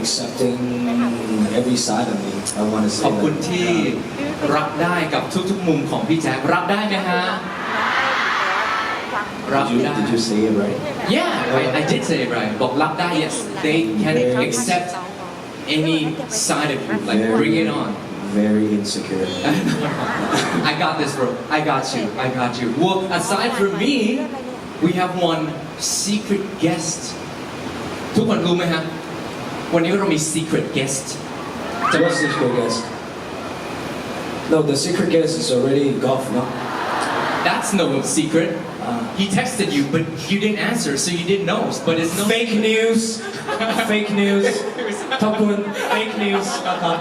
accepting every side of me. I want to ข say อบคุณที่ that. รับได้กับทุกๆมุมของพี่แจ็ครับได้ไหมฮะ รับ Did you, ได้ did you say it right? Yeah I, I did say it right บอกรับได้ yes they can accept any side of you like bring it on Very insecure. I got this bro I got you I got you well aside from me we have one secret guest ทุกคนรู้ไหมฮะ วันนี้เรามี secret guest จะมา What's the secret guest? No, the secret guest is already golf, no? That's no secret Uh, he texted you but you didn't answer so you didn't know but it's no fake news. fake news. Tokun, fake news. Uh-huh.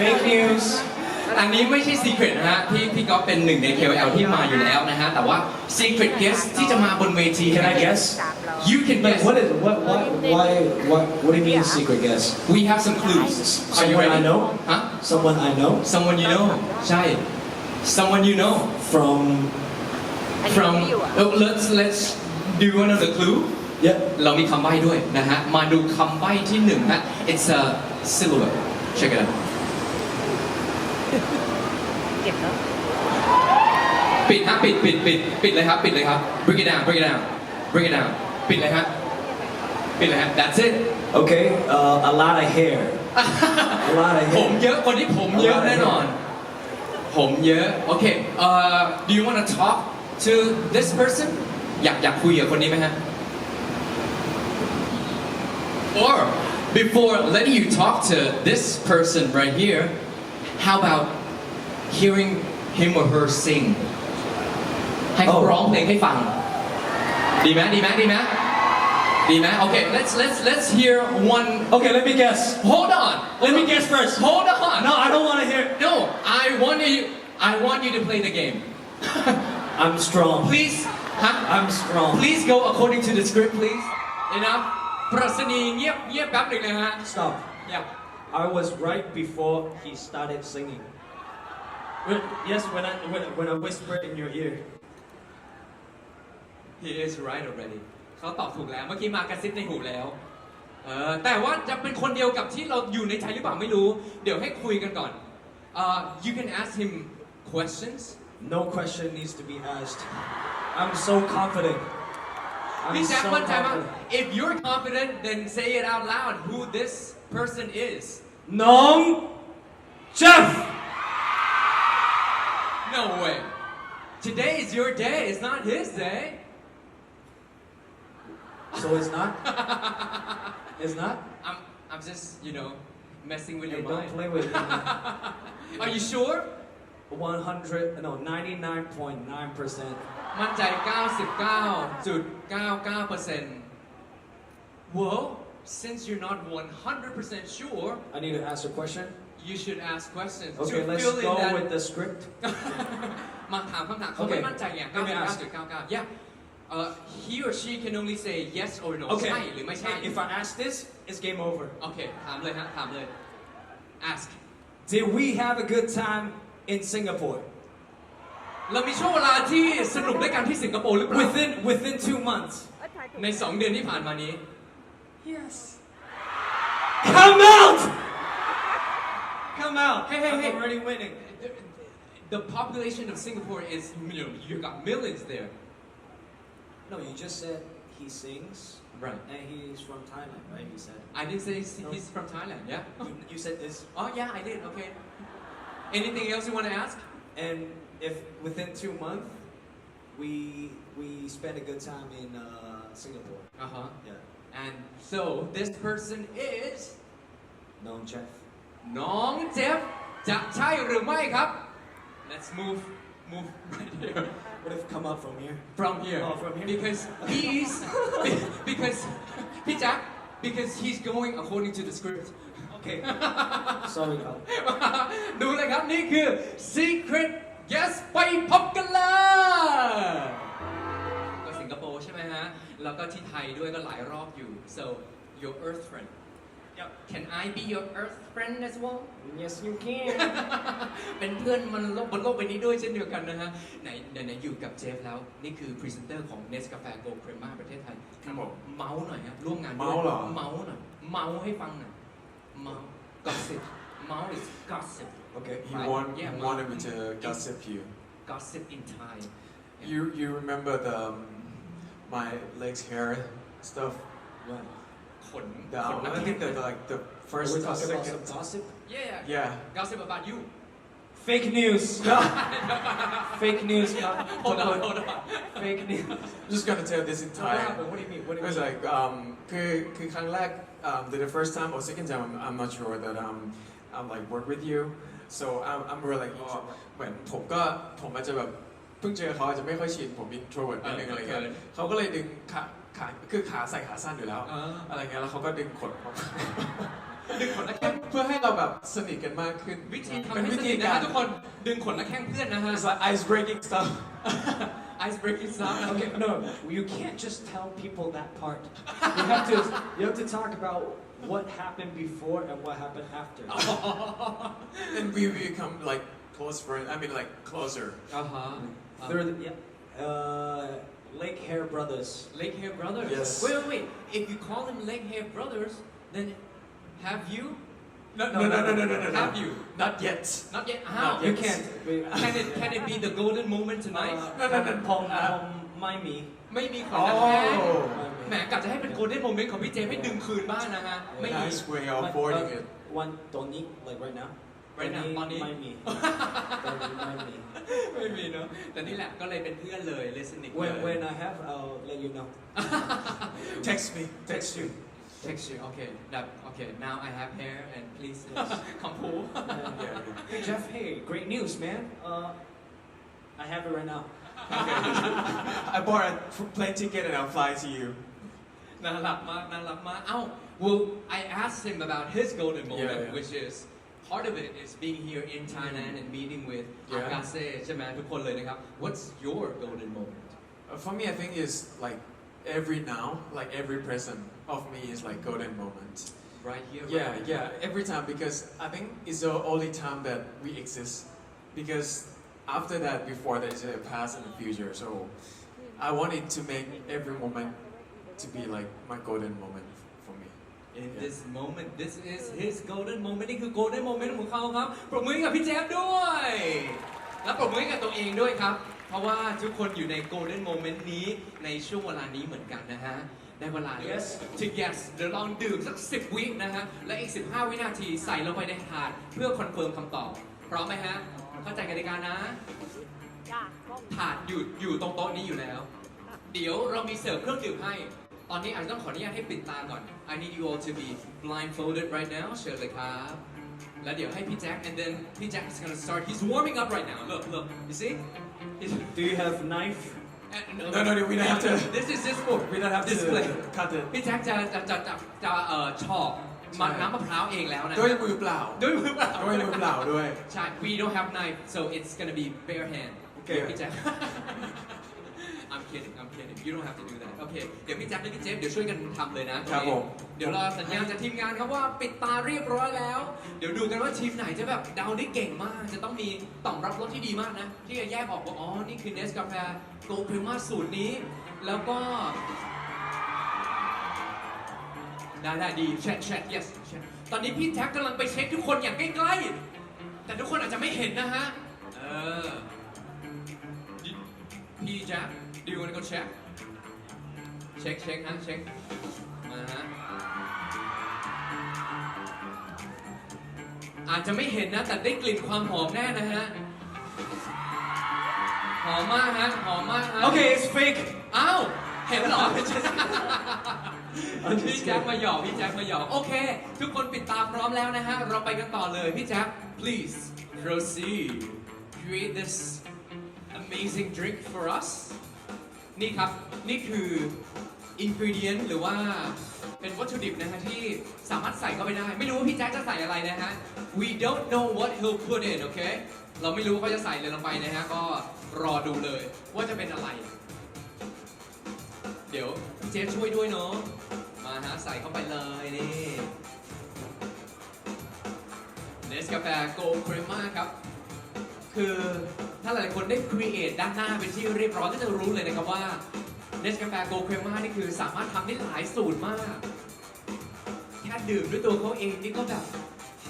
Fake news. อันนี้ไม่ใช่ secret นะฮะพี่พี่ก๊อฟเป็นหนึ่งใน KOL ที่มาอยู่แล้วนะฮะ แต่ว่า secret guest ที่จะมาบนเวที Can I guess? You can Like, guess what is what what why what what do you mean secret guest? We have some clues Are you Someone ready I know? ฮะ Someone I know Someone you know ใช่ Someone you know from from oh, let's let's do another clue yeah. เรามีคำใบ้ด้วยนะฮะ มาดูคำใบ้ที่หนึ่งฮะ It's a silhouette check it out เก็บแล้ว ปิดฮะปิดปิดปิดปิดเลยครับปิดเลยครับ bring it down bring it down bring it down ปิดเลยฮะปิดเลยฮะ that's it Okay, uh, a lot of hair. A lot of ผม hair. เยอะคนนี้ผมเยอะแน่นอน ผมเยอะ โอเคเอ่อ do you want to talk to this person อยากอยากคุยกับคนนี้ไหมฮะ or before letting you talk to this person right here how about hearing him or her sing ให้เขา Oh. ร้องเพลงให้ฟัง ดีไหมดีไหมดีไหมดีไหมโอเค let's let's let's hear one Okay, let me guess. hold on Let me guess first. hold on No, I don't want to hear. No, I want you. I want you to play the game. I'm strong. Please, huh? I'm strong. Please go according to the script, please. Enough. ปรัชนีเงียบเงียบแป๊บหนึ่งนะฮะ Stop. Yeah. I was right before he started singing. When- Yes, when I when, when I whispered in your ear. He is right already. เขาตอบถูกแล้ว เมื่อกี้มากระซิบในหูแล้ว เออ แต่ว่าจะเป็นคนเดียวกับที่เราอยู่ในใจหรือเปล่าไม่รู้ เดี๋ยวให้คุยกันก่อน Uh, you can ask him questions. No question needs to be asked. I'm so confident. I'm พี่แจ็ค so มั่นใจว่า confident. if you're confident then say it out loud who this person is Nong Jeff. no way today is your day it's not his day So it's not. it's not. I'm I'm just you know messing with Hey, your don't mind play with me. are you sure 100 no 99.9 percent. มั่นใจ 99.99% well since you're not 100% sure I need to ask a question. you should ask questions Okay, to let's fill in go that with the script. มาถามคำถามเขา Okay. ไม่มั่นใจไง Let me ask. 99.99 yeah uh, he or she can only say yes or no ใช่หรือไม่ใช่ If I ask this, it's game over. โอเค ถามเลยฮะ ถามเลย ask Did we have a good time in Singapore? เรามีช่วงเวลาที่สนุกด้วยกันที่สิงคโปร์หรือเปล่า Within within two months. ใน 2 เดือนที่ผ่านมานี้ Yes. Come out! Come out. Hey, hey, I'm hey. already winning. the, the population of Singapore is you know you got millions there No, you just said he sings right and he's from Thailand, right? You said. I didn't say he's, he's from Thailand yeah You, you said this. oh yeah I did okay anything else you want to ask And if within two months, we we spent a good time in uh, Singapore. uh-huh Yeah. and so this person is No, Jeff. น้องเจฟจะใช่หรือไม่ครับ let's move move right here What if come up from here? from here Oh, from here? because he's because พี่แจ๊ค because he's going according to the script Okay. Sorry, Carl. ดูเลยครับ นี่คือ secret yes ไปพบกันเลย ก็สิงคโปร์ใช่ไหมฮะ แล้วก็ที่ไทยด้วยก็หลายรอบอยู่ so your earth friend Yep. can I be your earth friend as well Yes, you can. เป็นเพื่อนมันโลกบนโลกใบนี้ด้วยเช่นเดียวกันนะฮะไหนไหนไหนอยู่กับเจฟแล้ว นี่คือพรีเซนเตอร์ของเนสกาแฟโกลด์เครม่าประเทศไทยครับผมเมาส์หน่อยฮะร่วมงานด้วยเมาส์เหรอ เมาส์หน่อยเมาส์ให้ฟังหน่อย Mouth gossip Mouth is gossip Okay. He Right. want, Yeah, he mom. wanted me to gossip you. gossip in Thai You you remember the um, my legs hair stuff? What? ขน The, ขนนัก I แข่ think ง that like the Are first we or talking about second. some gossip? yeah Yeah. gossip about you Fake news. Fake news. hold on hold on Fake news. I'm just gonna tell this in What Thai. happened? What do you mean? What do It you was mean? like um คือคือครั้งแรก um the, the first time or second time I'm, I'm not sure that um I'm like work with you so I'm I'm really like oh เหมือนผมก็ผมอาจจะแบบ เพิ่งเจอเขาอาจจะไม่ค่อยชินผม introvert นิดนึงอะไรเงี้ยเขาก็เลยดึงขาขาคือขาใส่ขาสั้นอยู่แล้วอ่าอะไรเงี้ยแล้วเขาก็ดึงขนผมดึงขนนักแข้งเพื่อให้เราแบบสนิทกันมากขึ้นวิธีทำเป็นให้วิสธีนิทนะการฮะทุกคนดึงขนนักแข้งเพื่อนนะฮะ It's like ice breaking stuff ice breaking stuff Okay, no, you can't just tell people that part. You have to, you have to talk about what happened before and what happened after. and we become like close friends I mean like closer อ่า ฮะ They're the, yeah, uh, Lake Hair Brothers. leg hair brothers Yes. wait wait wait if you call them leg hair brothers then have you no no no no no no no have you not yet not yet Not how yet. You can't. can it can it be the golden moment tonight Uh, No, no, no. Pom, Uh, pom, mind me. ไม่มีขนนักแข้ง oh แหมกะจะให้เป็น golden moment ของพี่เจมให้ดึงคืนบ้างนะฮะ ไม่มี nice way of But- boarding but it One, don't need, like right now. Right now, Don't money. need Mind me. Don't need mind me. ไม่มีเนาะแต่นี่แหละก็เลยเป็นเพื่อนเลย listening When, when I have, I'll let you know. text me text you text you okay that okay now I have hair and please come pull yeah, yeah. Hey Jeff, hey, great news, man. Uh, I have it right now. I bought a plane ticket and I'll fly to you น่ารักมากน่ารักมากเอ้า well I asked him about his golden moment Yeah, yeah. which is part of it is being here in Thailand and meeting with Yeah. Akase ใช่ไหมทุกคนเลยนะครับ what's your golden moment Uh, for me I think is like every now like every present of me is like golden moment right here Yeah, right now. yeah, every time because I think it's the only time that we exist. Because after that, before there's a past and a future. So I wanted to make every moment to be like my golden moment for me. In Yeah. this moment this is his golden moment นี่คือ golden moment ของเขาครับ ปรบมือให้กับพี่แจ๊บด้วย และปรบมือให้กับตัวเองด้วยครับ เพราะว่าทุกคนอยู่ใน golden moment นี้ในช่วงเวลานี้เหมือนกันนะฮะ ได้เวลา Yes ถึง yes เดี๋ยวลองดื่มสัก 10 วินะฮะ และอีก 15 วินาทีใส่ลงไปในถาดเพื่อคอนเฟิร์มคำตอบ พร้อมไหมฮะ เข้าใจกติกานะจ้าก็ถาดอยู่อยู่ตรงโต๊ะนี้อยู่แล้ว เดี๋ยวเรามีเสิร์ฟเครื่องดื่มให้ ตอนนี้อาจจะต้องขออนุญาตให้ปิดตาก่อน I need you all to be blindfolded right now เชิญเลยครับ แล้วเดี๋ยวให้พี่แจ็ค and then พี่แจ็ค is gonna start he's warming up right now look look you see He's- Do you have knife? and- No, no, no, we don't have to. this is this book We don't have display to cut it. พี่แจ็คจะจะจะจะจะเอ่อชอบมัน ใช่ น้ำมะพร้าวเองแล้วนะ ด้วยมือเปล่า ด้วยมือเปล่า ด้วยมือเปล่าด้วย ใช่ we don't have knife so it's gonna be bare hand โอเค Okay. พี่แจ็ค I'm kidding I'm kidding you don't have to do that โอเค เดี๋ยวพี่แจ็คและพี่เจฟเดี๋ยวช่วยกันทำเลยนะครับผม เดี๋ยวรอสัญญาณจากทีมงานครับว่าปิดตาเรียบร้อยแล้ว เดี๋ยวดูกันว่าทีมไหนจะแบบเดาได้เก่งมาก จะต้องมีต่อมรับรสที่ดีมากนะ ที่จะแยกออกว่า อ๋อ นี่คือเนสกาแฟโกลพริมาสูตรนี้ แล้วก็ ได้ได้ดีเช็คเช็ค yes เช็คตอนนี้พี่แท็กกำลังไปเช็คทุกคนอย่างใกล้ๆ แต่ทุกคนอาจจะไม่เห็นนะฮะ เออ พี่แจ็ค ดิวกันก็เช็ค เช็คเช็คฮะเช็ค มาฮะ อาจจะไม่เห็นนะ แต่ได้กลิ่นความหอมแน่นะฮะ หอมมากฮะ หอมมากฮะ Okay, it's fake. อ้าว เห็นเหรอ I'm พี่ just แจ็ค kidding. มาหยอกพี่แจ็คมาหยอกโอเค ทุกคนปิดตาพร้อมแล้วนะฮะ เราไปกันต่อเลย พี่แจ็ค please proceed create this amazing drink for us นี่ครับ นี่คือ ingredient หรือว่าเป็นวัตถุดิบนะฮะที่สามารถใส่เข้าไปได้ ไม่รู้ว่าพี่แจ็คจะใส่อะไรนะฮะ we don't know what he'll put in โอเค เราไม่รู้ว่าเขาจะใส่อะไรลงไปนะฮะ ก็รอดูเลยว่าจะเป็นอะไร เดี๋ยวพี่เจฟช่วยด้วยเนาะ มาฮะใส่เข้าไปเลยนี่เนสกาแฟโกลครีม่าครับ คือ ถ้าหลายๆคนได้ครีเอทด้านหน้าเป็นที่เรียบร้อยก็จะรู้เลยนะครับว่าเนสกาแฟโกลคม่านี่คือสามารถทำได้หลายสูตรมาก แค่ดื่มด้วยตัวเขาเองนี่ก็แบบ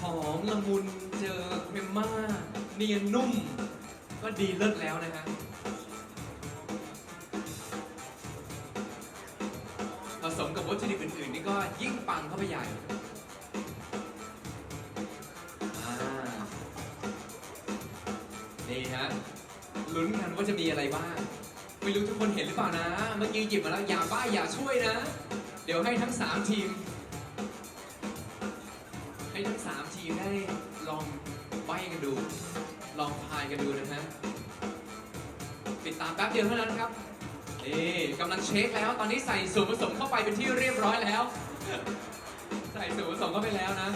หอมละมุนเจอเคมม่าเนียนนุ่ม ก็ดีเลิศแล้วนะฮะผสมกับวัตถุดิบอื่นๆนี่ก็ยิ่งปังเข้าไปใหญ่ ลุ้นกันว่าจะมีอะไรบ้าง ไม่รู้ทุกคนเห็นหรือเปล่านะ เมื่อกี้หยิบมาแล้วอย่าบ้าอย่าช่วยนะ เดี๋ยวให้ทั้ง 3 ทีม ให้ทั้ง 3 ทีมได้ลองใบกันดู ลองทายกันดูนะฮะปิดตามแป๊บเดียวเท่านั้นครับ นี่กำลังเช็คแล้ว ตอนนี้ใส่ส่วนผสมเข้าไปเป็นที่เรียบร้อยแล้ว ใส่ส่วนผสมเข้าไปแล้วนะ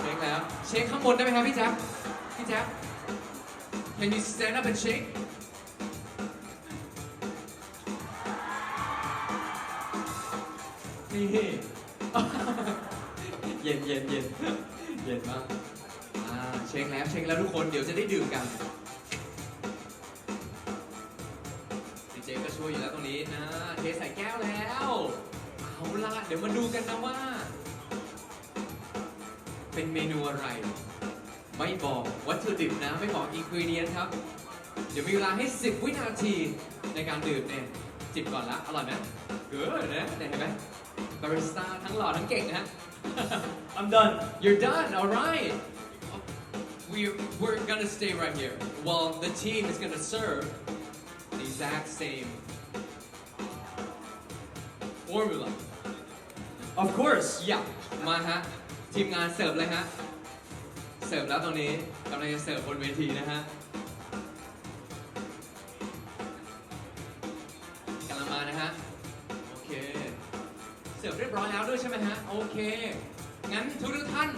เช็คแล้ว เช็คข้างบนได้ไหมครับพี่แจ๊ พี่แจ๊บ Can you stand up and shake? นี่เย็นเย็นเย็นเย็นมากอ่าเช็คแล้วเช็คแล้วทุกคนเดี๋ยวจะได้ดื่มกันดีเจก็ช่วยอยู่แล้วตรงนี้นะเทใส่แก้วแล้ว เอาล่ะเดี๋ยวมาดูกันนะว่า เป็นเมนูอะไร ไม่บอกวัตถุดิบนะ ไม่บอกอินกรีเดียนครับ เดี๋ยวมีเวลาให้ 10 วินาทีในการดื่มเนี่ยจิบก่อนละอร่อยไหมเออนะเห็นไหมบาริสต้าทั้งหล่อทั้งเก่งนะ I'm done. You're done, all right. We're, we're gonna stay right here while the team is gonna serve the exact same formula. Of course. อย่ามาฮะทีมงานเสิร์ฟเลยฮะ เสิร์ฟแล้วตรงนี้กำลังจะเสิร์ฟบนเวทีนะฮะกำลังมานะฮะ โอเค เสิร์ฟเรียบร้อยแล้วด้วยใช่ไหมฮะ โอเค งั้นทุกท่าน